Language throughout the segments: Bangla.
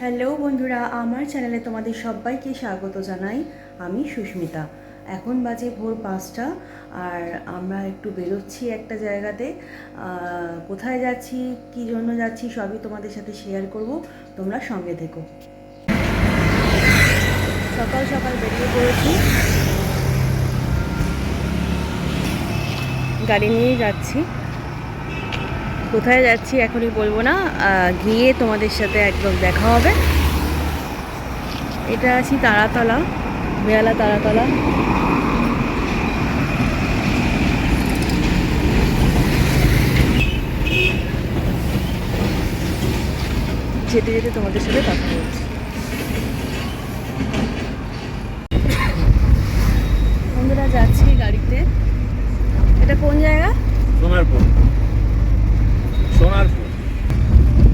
হ্যালো বন্ধুরা, আমার চ্যানেলে তোমাদের সবাইকে স্বাগত জানাই। আমি সুস্মিতা। এখন বাজে ভোর পাঁচটা আর আমরা একটু বেরোচ্ছি একটা জায়গাতে। কোথায় যাচ্ছি, কী জন্য যাচ্ছি সবই তোমাদের সাথে শেয়ার করব। তোমরা সঙ্গে থেকো। সকাল সকাল বেরিয়ে পড়েছি। গাড়ি নিয়েই যাচ্ছি। কোথায় যাচ্ছি এখনই বলব না গিয়ে তোমাদের সাথে একদম দেখা হবে। এটা আছি তারাতলা বেহালা তারাতলা। যেতে যেতে তোমাদের সাথে কথা বলছি। বন্ধুরা, যাচ্ছি গাড়িতে। এটা কোন জায়গা? সোনারপুর। সোনারপুর।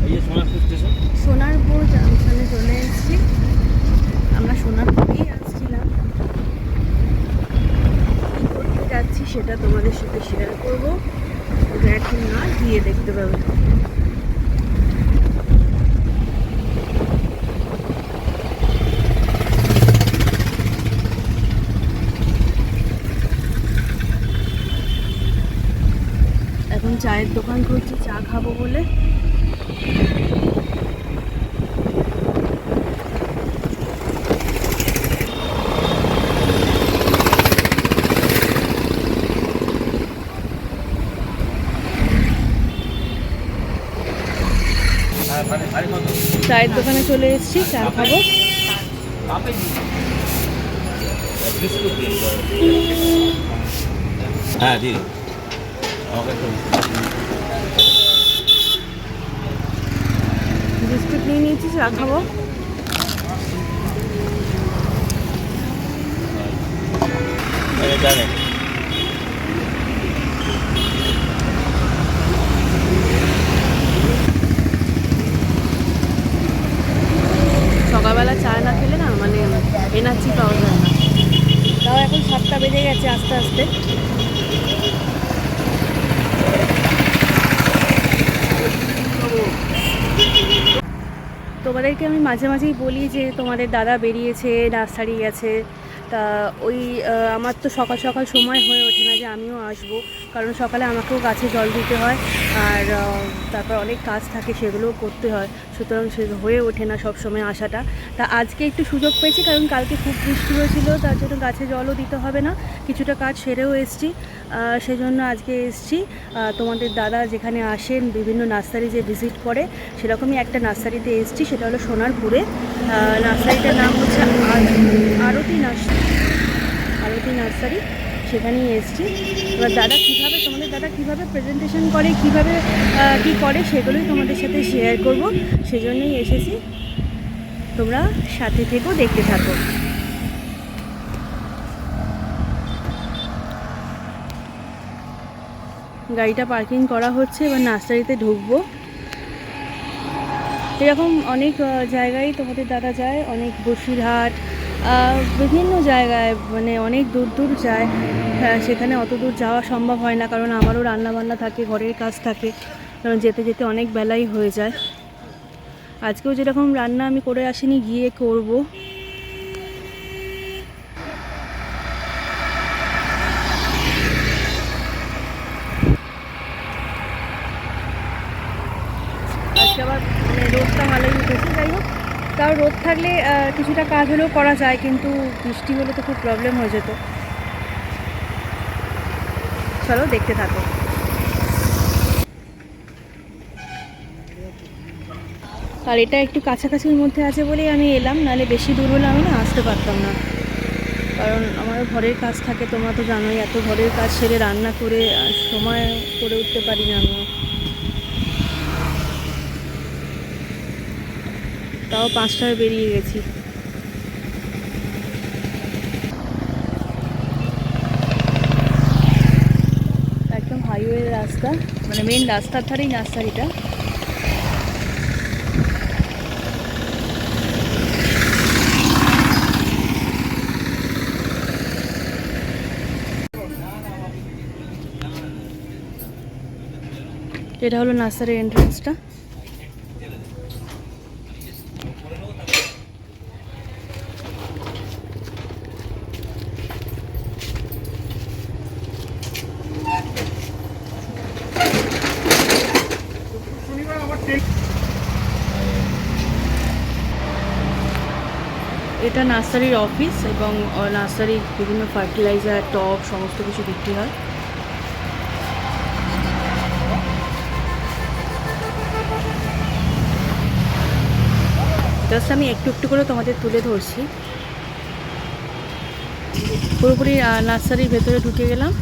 এই যে সোনারপুর স্টেশন। সোনারপুর জাংশনে চলে এসেছি। আমরা সোনারপুরেই আসছিলাম। কী করতে যাচ্ছি সেটা তোমাদের সাথে শেয়ার করব। ওটা এখন না, গিয়ে দেখতে পাবে। এখন চায়ের দোকান খুঁজছি চা খাব বলে। চায়ের দোকানে চলে এসেছি, চা খাব। হ্যাঁ একটু বিস্কুট নিয়ে নিয়েছি, চা খাব। সকালবেলা চা না খেলে না মানে এনার্জি পাওয়া যায় না। তাও এখন সাতটা বেজে গেছে আস্তে আস্তে। তোমাদেরকে আমি মাঝে মাঝেই বলি যে তোমাদের দাদা বেরিয়েছে, নার্সারি গেছে তা ওই আমার তো সকাল সকাল সময় হয়ে ওঠে না। যে আমিও আসব। কারণ সকালে আমাকেও গাছে জল দিতে হয় আর তারপর অনেক কাজ থাকে সেগুলোও করতে হয়। সুতরাং সে হয়ে ওঠে না সব সময় আসাটা। তা আজকে একটু সুযোগ পেয়েছি কারণ কালকে খুব বৃষ্টি হয়েছিল, তার জন্য গাছে জলও দিতে হবে না। কিছুটা কাজ সেরেও এসছি। সেজন্য আজকে এসছি। তোমাদের দাদা যেখানে আসেন, বিভিন্ন নার্সারি যে ভিজিট করে, সেরকমই একটা নার্সারিতে এসছি, সেটা হলো সোনারপুরে। নার্সারিটার নাম হচ্ছে আর- আরতি নার্সারি। আরতি নার্সারি। সেখানেই এসছি। এবার দাদা কীভাবে, তোমাদের দাদা কীভাবে প্রেজেন্টেশন করে, কীভাবে কী করে সেগুলোই তোমাদের সাথে শেয়ার করব। সেজন্যই এসেছি। তোমরা সাথে থেকেও দেখতে থাকো। গাড়িটা পার্কিং করা হচ্ছে, এবার নার্সারিতে ঢুকবো। এরকম অনেক জায়গায় তোমাদের দাদা যায়, অনেক বসিরহাট বিভিন্ন জায়গায় মানে অনেক দূর দূর যায়। হ্যাঁ, সেখানে অত দূর যাওয়া সম্ভব হয় না কারণ আমারও রান্নাবান্না থাকে ঘরের কাজ থাকে। কারণ যেতে যেতে অনেক বেলাই হয়ে যায়। আজকেও যেরকম রান্না আমি করে আসিনি গিয়ে করব আজকে আবার মানে রোদটা ভালোই উঠেছে যাই হোক তাও রোদ থাকলে কিছুটা কাজ হলেও করা যায়, কিন্তু বৃষ্টি হলে তো খুব প্রবলেম হয়ে যেত। চলো, দেখতে থাকো। আর এটা একটু কাছাকাছির মধ্যে আছে বলেই আমি এলাম, নাহলে বেশি দূর হলে আমি না আসতে পারতাম না। কারণ আমার ঘরের কাজ থাকে, তোমরা তো জানোই, এত ঘরের কাজ সেরে রান্না করে সময় করে উঠতে পারি না আমিও তাও পাঁচটায় বেরিয়ে গেছি। একদম হাইওয়ে রাস্তা মানে মেন রাস্তার ধারেই নার্সারিটা। এটা হলো নার্সারির এন্ট্রান্সটা এটা নার্সারির অফিস এবং নার্সারির বিভিন্ন ফার্টিলাইজার টপ সমস্ত কিছু বিক্রি হয়। জাস্ট আমি একটু একটু করে তোমাদের তুলে ধরছি। পুরোপুরি নার্সারির ভেতরে ঢুকে গেলাম।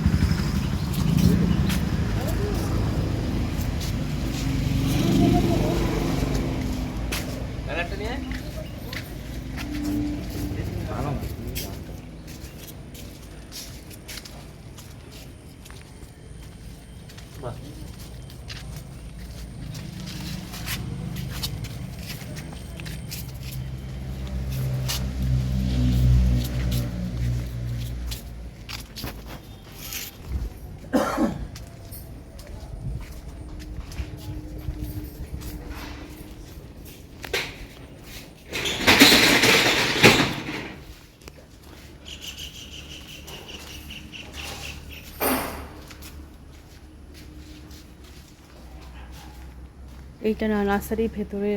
এইটা না নার্সারির ভেতরে,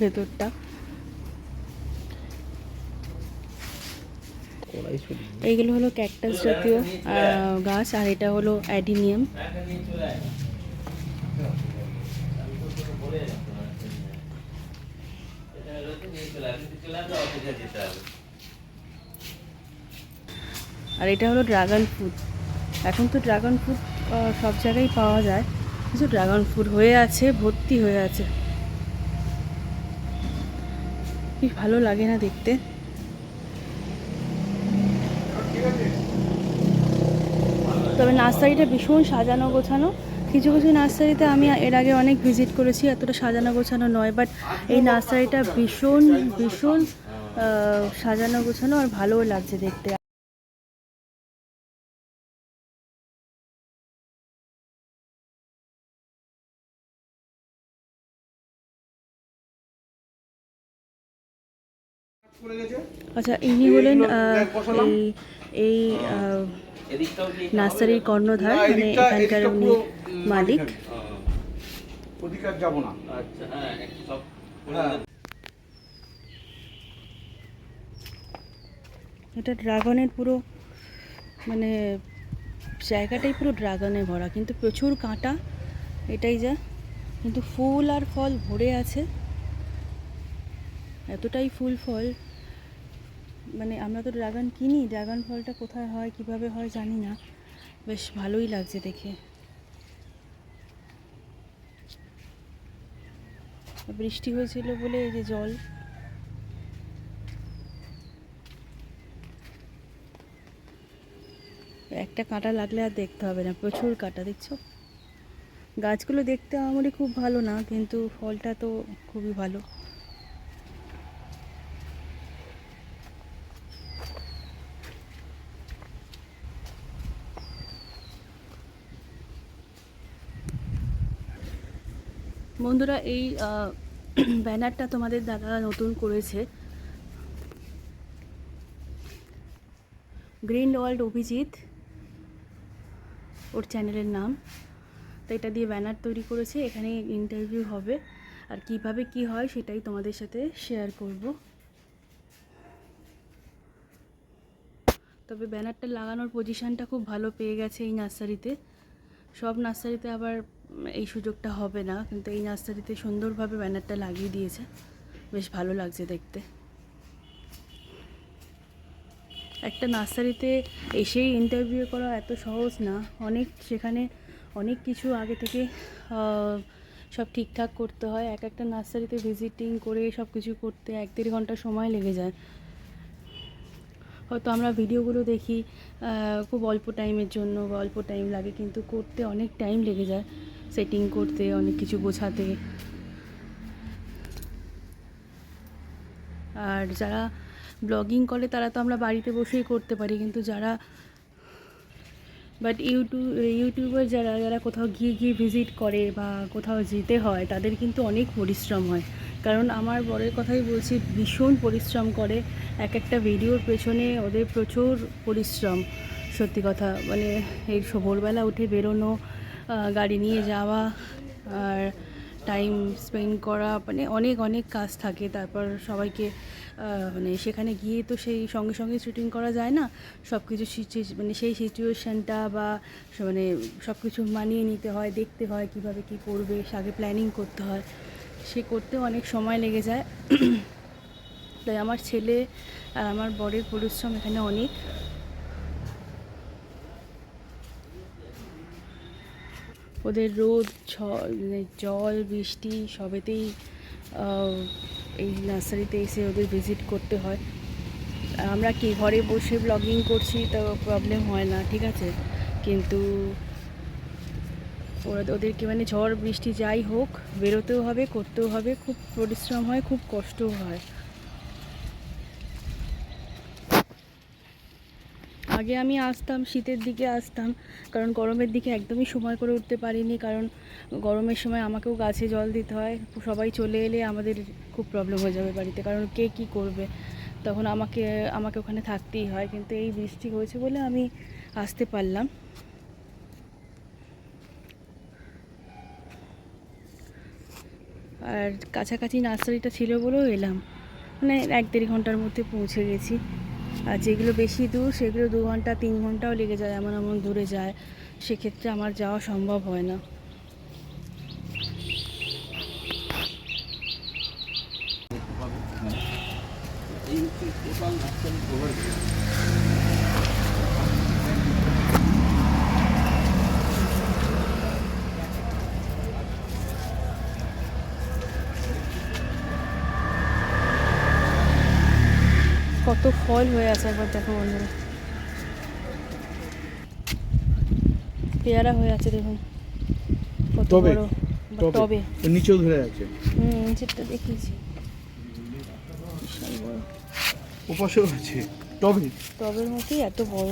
ভেতরটা। এইগুলো হলো ক্যাকটাস জাতীয় গাছ, আর এটা হলো অ্যাডিনিয়াম। আর এটা হলো ড্রাগন ফ্রুট। এখন তো ড্রাগন ফ্রুট সব জায়গায় পাওয়া যায়। কিছু ড্রাগন ফ্রুট হয়ে আছে, ভর্তি হয়ে আছে। কি ভালো লাগে না দেখতে। তবে নার্সারিটা ভীষণ সাজানো গোছানো। কিছু কিছু নার্সারিতে আমি এর আগে অনেক ভিজিট করেছি, এতটা সাজানো গোছানো নয় বাট এই নার্সারিটা ভীষণ ভীষণ সাজানো গোছানো আর ভালোও লাগছে দেখতে। আচ্ছা ইনি হলেন আহ, এই এই নার্সারির কর্ণধার মানে এখানকার উনি মালিক। আর যাব না। আচ্ছা হ্যাঁ একটু সব হ্যাঁ। এটা ড্রাগনের পুরো মানে জায়গাটাই পুরো ড্রাগনে ভরা কিন্তু প্রচুর কাঁটা এটাই যা। কিন্তু ফুল আর ফল ভরে আছে। এতটাই ফুল ফল। মানে আমরা তো ড্রাগন কিনি ড্রাগন ফলটা কোথায় হয়, কীভাবে হয় জানি না। বেশ ভালোই লাগছে দেখে। বৃষ্টি হয়েছিল বলে এই যে জল। একটা কাঁটা লাগলে আর দেখতে হবে না, প্রচুর কাঁটা, দেখছ? গাছগুলো দেখতে আমারই খুব ভালো না, কিন্তু ফলটা তো খুবই ভালো। বন্ধুরা, এই ব্যানারটা তোমাদের দাদা নতুন করেছে। গ্রিন ওয়ার্ল্ড অভিজিৎ, ওর চ্যানেলের নাম। তো এটা দিয়ে ব্যানার তৈরি করেছে এখানে ইন্টারভিউ হবে। আর কীভাবে কি হয় সেটাই তোমাদের সাথে শেয়ার করব। তবে ব্যানারটা লাগানোর পজিশানটা খুব ভালো পেয়ে গেছে এই নার্সারিতে। সব নার্সারিতে আবার এই সুযোগটা হবে না, কিন্তু এই নার্সারিতে সুন্দরভাবে ব্যানারটা লাগিয়ে দিয়েছে। বেশ ভালো লাগছে দেখতে। একটা নার্সারিতে এসেই ইন্টারভিউ করা এত সহজ না। অনেক সেখানে অনেক কিছু আগে থেকে সব ঠিকঠাক করতে হয়। এক একটা নার্সারিতে ভিজিটিং করে সব কিছু করতে এক দেড় ঘণ্টা সময় লেগে যায়। হয়তো আমরা ভিডিওগুলো দেখি খুব অল্প টাইমের জন্য বা অল্প টাইম লাগে, কিন্তু করতে অনেক টাইম লেগে যায়। সেটিং করতে, অনেক কিছু বোঝাতে আর যারা ব্লগিং করে, তারা তো আমরা বাড়িতে বসেই করতে পারি, কিন্তু যারা বাট ইউটিউব ইউটিউবার যারা যারা কোথাও গিয়ে গিয়ে ভিজিট করে বা কোথাও যেতে হয়, তাদের কিন্তু অনেক পরিশ্রম হয়। কারণ আমার বরের কথাই বলছি, ভীষণ পরিশ্রম করে। এক একটা ভিডিওর পেছনে ওদের প্রচুর পরিশ্রম, সত্যি কথা। মানে এই ভোরবেলা উঠে বেরোনো গাড়ি নিয়ে যাওয়া, আর টাইম স্পেন্ড করা মানে অনেক অনেক কাজ থাকে। তারপর সবাইকে মানে সেখানে গিয়ে তো সেই সঙ্গে সঙ্গে শুটিং করা যায় না। সব কিছু মানে সেই সিচুয়েশানটা বা মানে সব কিছু মানিয়ে নিতে হয়, দেখতে হয় কীভাবে কি করবে, আগে প্ল্যানিং করতে হয়। সে করতে অনেক সময় লেগে যায়। তাই আমার ছেলে আর আমার বরের পরিশ্রম এখানে অনেক। ওদের রোদ মানে জল, বৃষ্টি সবেতেই এই নার্সারিতে এসে ওদের ভিজিট করতে হয়। আমরা কি ঘরে বসে ব্লগিং করছি তো প্রবলেম হয় না, ঠিক আছে? কিন্তু ওরা ওদেরকে মানে ঝড়, বৃষ্টি যাই হোক, বেরোতেও হবে, করতেও হবে, খুব পরিশ্রম হয়, খুব কষ্টও হয়। আগে আমি আসতাম, শীতের দিকে আসতাম, কারণ গরমের দিকে একদমই সময় করে উঠতে পারিনি, কারণ গরমের সময় আমাকেও গাছে জল দিতে হয়, সবাই চলে এলে আমাদের খুব প্রবলেম হয়ে যাবে বাড়িতে, কারণ কে কী করবে? তখন আমাকে আমাকে ওখানে থাকতেই হয়, কিন্তু এই বৃষ্টি হয়েছে বলে আমি আসতে পারলাম। আর কাছাকাছি নার্সারিটা ছিল বলেও এলাম। মানে এক দেড় ঘণ্টার মধ্যে পৌঁছে গেছি। আর যেগুলো বেশি দূর, সেগুলো দু ঘণ্টা, তিন ঘন্টাও লেগে যায়, এমন এমন দূরে যায়। সেক্ষেত্রে আমার যাওয়া সম্ভব হয় না দেখতে পাবেন হ্যাঁ এই হচ্ছে টোটাল নার্সারি ওভার কত ফল হয়ে আছে একবার দেখো বন্ধুরা। পেয়ারা হয়ে আছে দেখুন। কত? বড়। টবে? নিচেও ধরে আছে? হুম নিচেরটা দেখিয়েছি। বিশাল আছে। টবে? টবের মতোই এত বড়।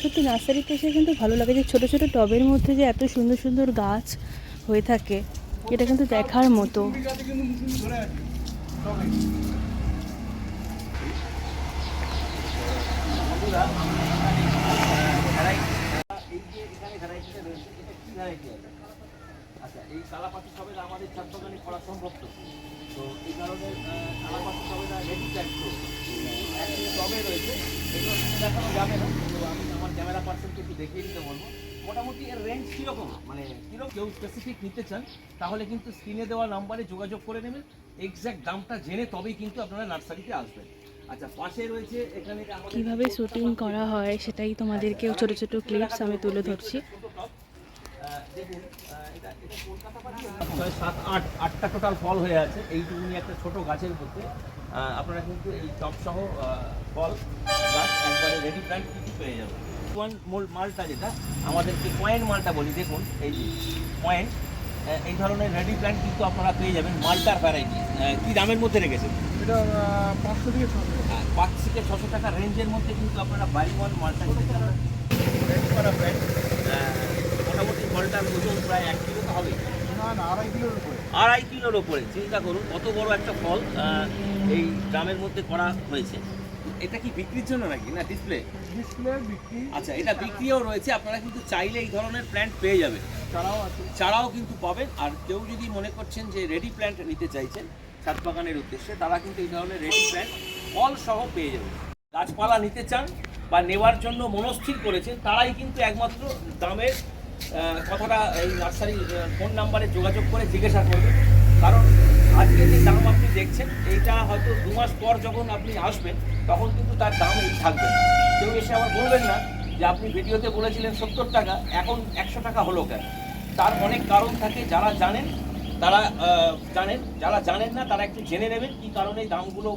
সত্যি নার্সারিতে এসে কিন্তু ভালো লাগে যে ছোটো ছোটো টবের মধ্যে যে এত সুন্দর সুন্দর গাছ হয়ে থাকে। এটা কিন্তু দেখার মতো। আচ্ছা এই কালাপাতি সবেদা আমাদের ছাদ বাগানে করা সম্ভব তো তো এই কারণে কালাপাতি সবেদা রেডি প্ল্যান তো টবে রয়েছে, এগুলো দেখানো যাবে না তো আমি আমার ক্যামেরা পার্সনকে একটু দেখিয়ে দিতে বলব। মোটামুটি এর রেঞ্জ কীরকম? মানে কীরকম? কেউ স্পেসিফিক নিতে চান তাহলে কিন্তু স্ক্রিনে দেওয়া নাম্বারে যোগাযোগ করে নেবেন। এক্স্যাক্ট দামটা জেনে তবেই কিন্তু আপনারা নার্সারিতে আসবেন। আচ্ছা পাশে রয়েছে এখানে কীভাবে শুটিং করা হয় সেটাই তোমাদেরকেও ছোটো ছোটো ক্লিপস আমি তুলে ধরছি। সাত আট আটটা টোটাল ফল হয়ে আছে। এইটুকুনি একটা ছোট গাছের মধ্যে। আপনারা কিন্তু এই টপ সহ ফল গাছ একবারে রেডি প্ল্যান্ট কিছু পেয়ে যাবেন। মোল মালটা যেটা আমাদেরকে কয়েন মালটা বলি দেখুন এই কয়েন এই ধরনের রেডি প্ল্যান্ট কিন্তু আপনারা পেয়ে যাবেন মালটার ভ্যারাইটি কী দামের মধ্যে রেখেছেন? এটা পাঁচশো থেকে ছশো পাঁচ থেকে ছশো টাকা রেঞ্জের মধ্যে কিন্তু আপনারা বাই ওয়ান মালটা করা প্ল্যান্ট মোটামুটি ফলটার ওজন প্রায় এক কিলো তো উপরে। আড়াই কিলোর ওপরে চিন্তা করুন কত বড় একটা ফল এই গ্রামের মধ্যে করা হয়েছে। এটা কি বিক্রির জন্য নাকি? না ডিসপ্লে ডিসপ্লে বিক্রি। আচ্ছা এটা বিক্রিও রয়েছে আপনারা কিন্তু চাইলে এই ধরনের প্ল্যান্ট পেয়ে যাবেন। ছাড়াও আছে। চারাও কিন্তু পাবেন আর কেউ যদি মনে করছেন যে রেডি প্ল্যান্ট নিতে চাইছেন ছাদ বাগানের উদ্দেশ্যে তারা কিন্তু এই ধরনের রেডি প্ল্যান্ট ফল সহ পেয়ে যাবেন। গাছপালা নিতে চান বা নেওয়ার জন্য মনস্থির করেছেন তারাই কিন্তু একমাত্র দামের কথাটা এই নার্সারি ফোন নাম্বারে যোগাযোগ করে জিজ্ঞাসা করবেন। কারণ আজকে যে দাম আপনি দেখছেন, এইটা হয়তো দু মাস পর যখন আপনি আসবেন, তখন কিন্তু তার দাম এই থাকবে। কেউ এসে আমার বলবেন না যে আপনি ভিডিওতে বলেছিলেন সত্তর টাকা, এখন একশো টাকা হলো কেন? তার অনেক কারণ থাকে, যারা জানেন, তারা জানেন, যারা জানেন না, তারা একটু জেনে নেবেন কী কারণে দামগুলো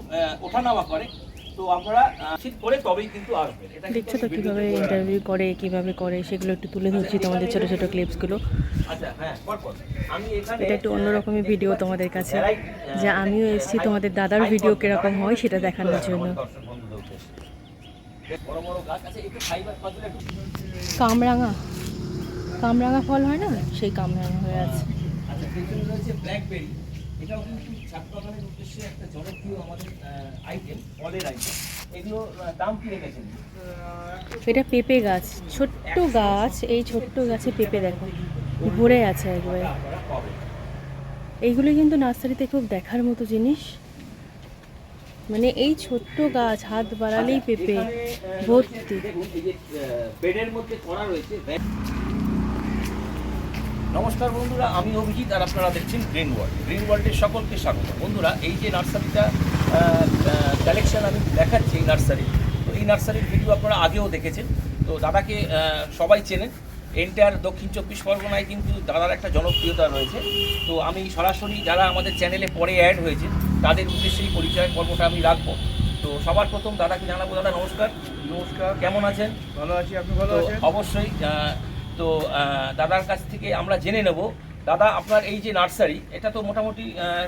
ওঠানামা করে। তো আহ, ঠিক করে তবেই কিন্তু আসবেন দেখছ তো কীভাবে ইন্টারভিউ করে কীভাবে করে সেগুলো একটু তুলে ধরছি তোমাদের ছোটো ছোটো ক্লিপসগুলো আচ্ছা এটা একটু অন্যরকমই ভিডিও তোমাদের কাছে। যে আমিও এসেছি তোমাদের দাদার ভিডিও কীরকম হয় সেটা দেখানোর জন্য। আমার কামরাঙা। কামরাঙা ফল হয় না? সেই কামরাঙা হয়ে আছে। আচ্ছা রয়েছে ব্ল্যাকবেরি এটাও কিন্তু ছাদ উদ্দেশ্যে একটা জনপ্রিয় আমাদের আইটেম ফলের আইটেম এগুলো দাম কি রেখেছেন এটা পেঁপে গাছ। ছোট্ট গাছ এই ছোট্ট গাছে পেঁপে দেখো। ভরে আছে একবারে। এইগুলো কিন্তু নার্সারিতে খুব দেখার মতো জিনিস। মানে এই ছোট্ট গাছ হাত বাড়ালেই আচ্ছা, পেঁপে ভর্তি। বেডের মধ্যে করা রয়েছে। নমস্কার বন্ধুরা আমি অভিজিৎ আর আপনারা দেখছেন গ্রিন ওয়ার্ল্ড গ্রিন ওয়ার্ল্ডের সকলকে স্বাগত। বন্ধুরা এই যে নার্সারিটা কালেকশন আমি দেখাচ্ছি এই নার্সারি তো এই নার্সারির ভিডিও আপনারা আগেও দেখেছেন। তো দাদাকে সবাই চেনেন। এন্টার দক্ষিণ চব্বিশ পরগনায় কিন্তু দাদার একটা জনপ্রিয়তা রয়েছে। তো আমি সরাসরি যারা আমাদের চ্যানেলে পরে অ্যাড হয়েছে তাদের উদ্দেশ্যেই পরিচয় পর্বটা আমি রাখব। তো সবার প্রথম দাদাকে জানাব দাদা নমস্কার। নমস্কার। কেমন আছেন? ভালো আছি আপনি ভালো আছেন? অবশ্যই তো দাদার কাছ থেকে আমরা জেনে নেব। দাদা আপনার এই যে নার্সারি এটা তো মোটামুটি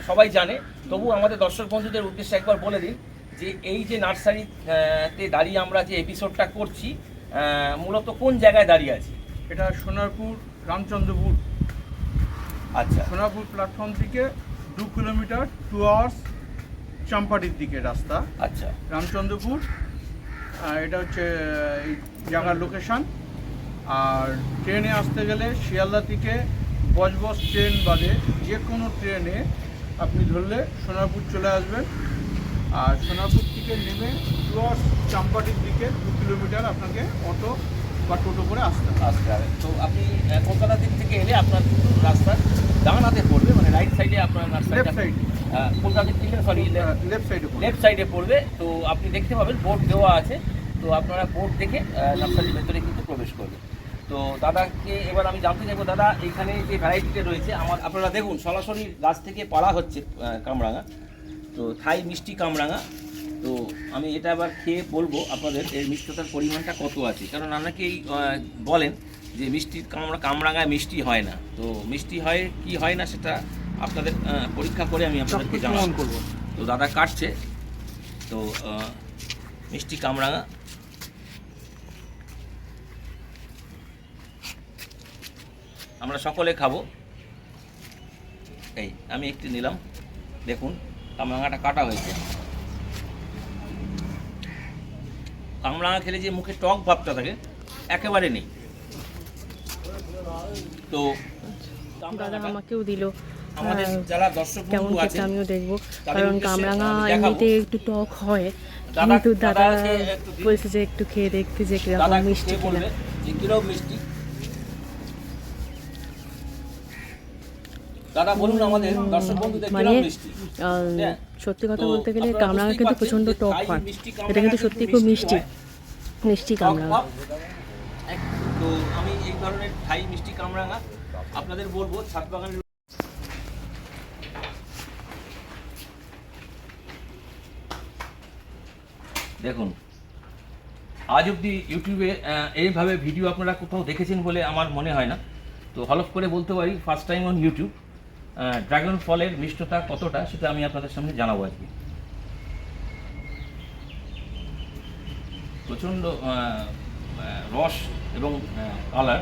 সবাই জানে। তবু আমাদের দর্শক বন্ধুদের উদ্দেশ্যে একবার বলে দিন যে এই যে নার্সারি আহ, তে দাঁড়িয়ে আমরা যে এপিসোডটা করছি মূলত কোন জায়গায় দাঁড়িয়ে আছি? এটা সোনারপুর রামচন্দ্রপুর। আচ্ছা। সোনারপুর প্ল্যাটফর্ম থেকে দু কিলোমিটার টু আওয়ার্স চাম্পাটির দিকে রাস্তা। আচ্ছা। রামচন্দ্রপুর এটা হচ্ছে এই জায়গার লোকেশন আর ট্রেনে আসতে গেলে শিয়ালদা থেকে বজবজ ট্রেন বাদে যে কোনো ট্রেনে আপনি ধরলে সোনারপুর চলে আসবেন। আর সোনারপুর থেকে নেমে আওয়ার্স চাম্পাটির দিকে দু কিলোমিটার আপনাকে অটো বা টোটো করে আসতে আসতে হবে। তো আপনি কলকাতা দিক থেকে এলে আপনার রাস্তার ডান হাতে পড়বে মানে রাইট সাইডে আপনার লেফট সাইড কলকাতা দিক থেকে সরি লেফট সাইডে লেফট সাইডে পড়বে। তো আপনি দেখতে পাবেন বোর্ড দেওয়া আছে। তো আপনারা বোর্ড দেখে নার্সারির ভেতরে কিন্তু প্রবেশ করবে। তো দাদাকে এবার আমি জানতে চাইব দাদা এখানে যে ভ্যারাইটিটা রয়েছে আমার আপনারা দেখুন সরাসরি গাছ থেকে পাড়া হচ্ছে কামরাঙা। তো থাই মিষ্টি কামরাঙা। তো আমি এটা আবার খেয়ে বলব আপনাদের এর মিষ্টতার পরিমাণটা কত আছে? কারণ অনেকেই বলেন যে মিষ্টি কামরা কামরাঙায় মিষ্টি হয় না। তো মিষ্টি হয় কি হয় না সেটা আপনাদের পরীক্ষা করে আমি আপনাদেরকে জানাব। করব। তো দাদা কাটছে। তো মিষ্টি কামরাঙা। আমরা সকলে খাব। এই আমি একটু নিলাম। দেখুন কামরাঙাটা কাটা হয়েছে। কামরাঙা খেলে যে মুখে টক ভাবটা থাকে একেবারে নেই। তো দাদা আমাকেও দিল। আমাদের যারা দর্শক কেমন খেতে আছে আমিও দেখব। কারণ কামরাঙা এমনিতে একটু টক হয় কিন্তু দাদা বলছে যে একটু খেয়ে দেখতে যে কীরকম মিষ্টি কিনা যে কীরকম মিষ্টি। দাদা বলুন আমাদের দর্শক বন্ধুদের মানে আহ, হ্যাঁ। সত্যি কথা বলতে গেলে কামরাঙা কিন্তু প্রচণ্ড টক হয়। এটা কিন্তু সত্যি খুব মিষ্টি মিষ্টি। টক কামরাঙা তো আমি এই ধরনের থাই মিষ্টি কামরাঙা আপনাদের বলব ছাদ বাগানের দেখুন আজ অবধি ইউটিউবে আহ, এইভাবে ভিডিও আপনারা কোথাও দেখেছেন বলে আমার মনে হয় না। তো হলফ করে বলতে পারি first time on YouTube dragon ফলের মিষ্টতা কতটা সেটা আমি আপনাদের সামনে জানাব আজকে। প্রচণ্ড রস এবং কালার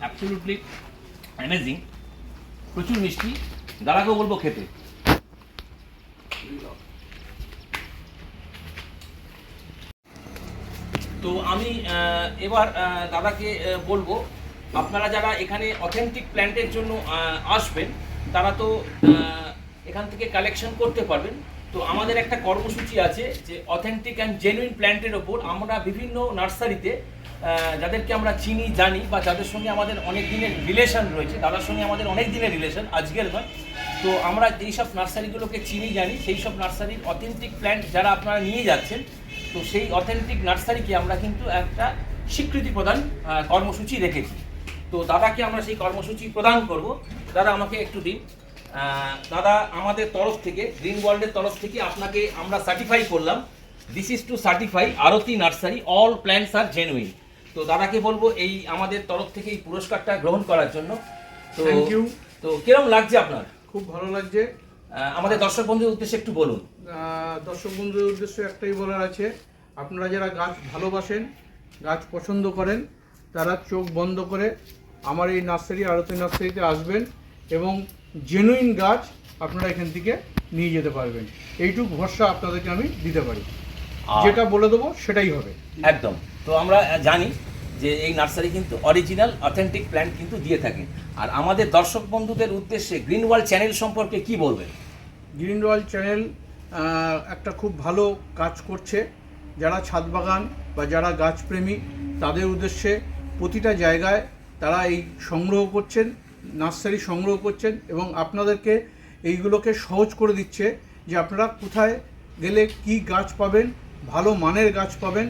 অ্যাবসলিউটলি অ্যামেজিং প্রচুর মিষ্টি। দাদাকেও বলব খেতে। তো আমি এবার দাদাকে বলব, আপনারা যারা এখানে অথেন্টিক প্ল্যান্টের জন্য আসবেন, তারা তো এখান থেকে কালেকশন করতে পারবেন। তো আমাদের একটা কর্মসূচি আছে যে অথেন্টিক অ্যান্ড জেনুইন প্ল্যান্টের ওপর আমরা বিভিন্ন নার্সারিতে যাদেরকে আমরা চিনি, জানি, বা যাদের সঙ্গে আমাদের অনেক দিনের রিলেশন রয়েছে, তাদের সঙ্গে আমাদের অনেক দিনের রিলেশন আজকের নয়। তো আমরা যেই সব নার্সারিগুলোকে চিনি, জানি, সেই সব নার্সারির অথেন্টিক প্ল্যান্ট যারা আপনারা নিয়ে যাচ্ছেন তো সেই অথেন্টিক নার্সারিকে আমরা কিন্তু একটা স্বীকৃতি প্রদান কর্মসূচি রেখেছি। তো দাদাকে আমরা সেই কর্মসূচি প্রদান করব। দাদা আমাকে একটু দিন। দাদা আমাদের তরফ থেকে গ্রিন ওয়ার্ল্ডের তরফ থেকে আপনাকে আমরা সার্টিফাই করলাম। This is to certify Aarti nursery all plants R genuine তো দাদাকে বলব এই আমাদের তরফ থেকে এই পুরস্কারটা গ্রহণ করার জন্য। তো. তো কিরম লাগছে আপনার? খুব ভালো লাগছে। আমাদের দর্শক বন্ধুদের উদ্দেশ্যে একটু বলুন। দর্শক বন্ধুদের উদ্দেশ্যে একটাই বলার আছে আপনারা যারা গাছ ভালোবাসেন গাছ পছন্দ করেন তারা চোখ বন্ধ করে আমার এই নার্সারি আরতি নার্সারিতে আসবেন এবং জেনুইন গাছ আপনারা এখান থেকে নিয়ে যেতে পারবেন। এইটুকু ভরসা আপনাদেরকে আমি দিতে পারি। যেটা বলে দেবো সেটাই হবে। একদম। তো আমরা জানি যে এই নার্সারি কিন্তু অরিজিনাল অথেন্টিক প্ল্যান্ট কিন্তু দিয়ে থাকে। আর আমাদের দর্শক বন্ধুদের উদ্দেশ্যে গ্রিন ওয়ার্ল্ড চ্যানেল সম্পর্কে কি বলবেন? গ্রিন রয়্যাল চ্যানেল একটা খুব ভালো কাজ করছে। যারা ছাদ বাগান বা যারা গাছপ্রেমী, তাদের উদ্দেশ্যে প্রতিটা জায়গায় তারা এই সংগ্রহ করছেন, নার্সারি সংগ্রহ করছেন এবং আপনাদেরকে এইগুলোকে সহজ করে দিচ্ছে যে আপনারা কোথায় গেলে কি গাছ পাবেন, ভালো মানের গাছ পাবেন,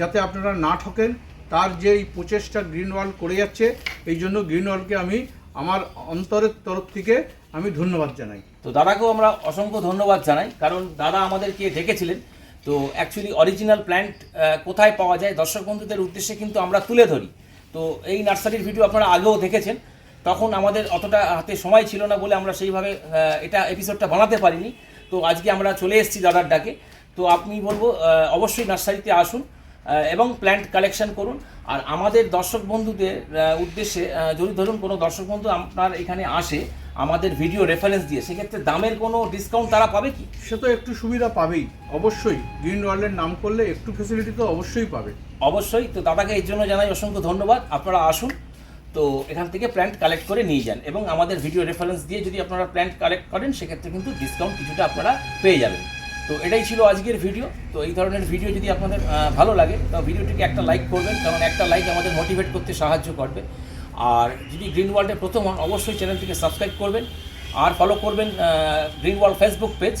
যাতে আপনারা না ঠকেন। তার যে এই প্রচেষ্টা গ্রিন ওয়ার্ল্ড করে যাচ্ছে, এই জন্য গ্রিন ওয়ার্ল্ডকে আমি আমার অন্তরের তরফ থেকে আমি ধন্যবাদ জানাই। তো দাদাকেও আমরা অসংখ্য ধন্যবাদ জানাই, কারণ দাদা আমাদেরকে ডেকেছিলেন। তো অ্যাকচুয়ালি অরিজিনাল প্ল্যান্ট কোথায় পাওয়া যায়, দর্শক বন্ধুদের উদ্দেশ্যে কিন্তু আমরা তুলে ধরি। তো এই নার্সারির ভিডিও আপনারা আগেও দেখেছেন। তখন আমাদের অতটা হাতে সময় ছিল না বলে আমরা সেইভাবে এটা এপিসোডটা বানাতে পারিনি। তো আজকে আমরা চলে এসেছি দাদার ডাকে। তো আপনি বলব অবশ্যই নার্সারিতে আসুন এবং প্ল্যান্ট কালেকশন করুন। আর আমাদের দর্শক বন্ধুদের উদ্দেশ্যে যদি ধরুন কোনো দর্শক বন্ধু আপনার এখানে আসে আমাদের ভিডিও রেফারেন্স দিয়ে সেক্ষেত্রে দামের কোনো ডিসকাউন্ট তারা পাবে কি? সে তো একটু সুবিধা পাবেই অবশ্যই। গ্রিন ওয়ার্ল্ডের নাম করলে একটু ফেসিলিটি তো অবশ্যই পাবে। অবশ্যই। তো দাদাকে এর জন্য জানাই অসংখ্য ধন্যবাদ। আপনারা আসুন তো এখান থেকে প্ল্যান্ট কালেক্ট করে নিয়ে যান এবং আমাদের ভিডিও রেফারেন্স দিয়ে যদি আপনারা প্ল্যান্ট কালেক্ট করেন সেক্ষেত্রে কিন্তু ডিসকাউন্ট কিছুটা আপনারা পেয়ে যাবেন। তো এটাই ছিল আজকের ভিডিও তো এই ধরনের ভিডিও যদি আপনাদের ভালো লাগে তো ভিডিওটিকে একটা লাইক করবেন কারণ একটা লাইক আমাদের মোটিভেট করতে সাহায্য করবে। আর যদি গ্রিন ওয়ার্ল্ডে প্রথম হন, অবশ্যই চ্যানেলটিকে সাবস্ক্রাইব করবেন আর ফলো করবেন গ্রিন ওয়ার্ল্ড ফেসবুক পেজ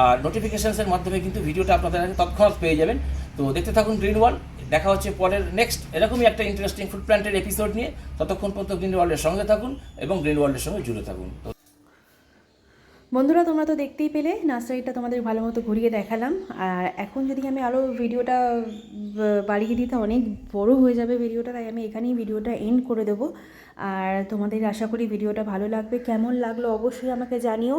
আর নোটিফিকেশানসের মাধ্যমে কিন্তু ভিডিওটা আপনাদের কাছে তৎক্ষণাৎ পেয়ে যাবেন। তো দেখতে থাকুন গ্রিন ওয়ার্ল্ড দেখা হচ্ছে পরের নেক্সট এরকমই একটা ইন্টারেস্টিং ফুড প্ল্যান্টের এপিসোড নিয়ে। ততক্ষণ পর্যন্ত গ্রিন ওয়ার্ল্ডের সঙ্গে থাকুন এবং গ্রিন ওয়ার্ল্ডের সঙ্গে জুড়ে থাকুন। বন্ধুরা, তোমরা তো দেখতেই পেলে, নার্সারিটা তোমাদের ভালো মতো ঘুরিয়ে দেখালাম। আর এখন যদি আমি আরও ভিডিওটা বাড়িয়ে দিতে অনেক বড় হয়ে যাবে ভিডিওটা, তাই আমি এখানেই ভিডিওটা এন্ড করে দেবো। আর তোমাদের আশা করি ভিডিওটা ভালো লাগবে, কেমন লাগল অবশ্যই আমাকে জানিও।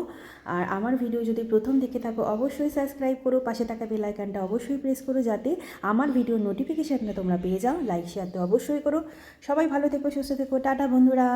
আর আমার ভিডিও যদি প্রথম দেখে থাকো, অবশ্যই সাবস্ক্রাইব করো, পাশে থাকা বেল আইকনটা অবশ্যই প্রেস করো, যাতে আমার ভিডিওর নোটিফিকেশানটা তোমরা পেয়ে যাও। লাইক শেয়ার তো অবশ্যই করো। সবাই ভালো থেকো, সুস্থ থেকো। টাটা, বন্ধুরা।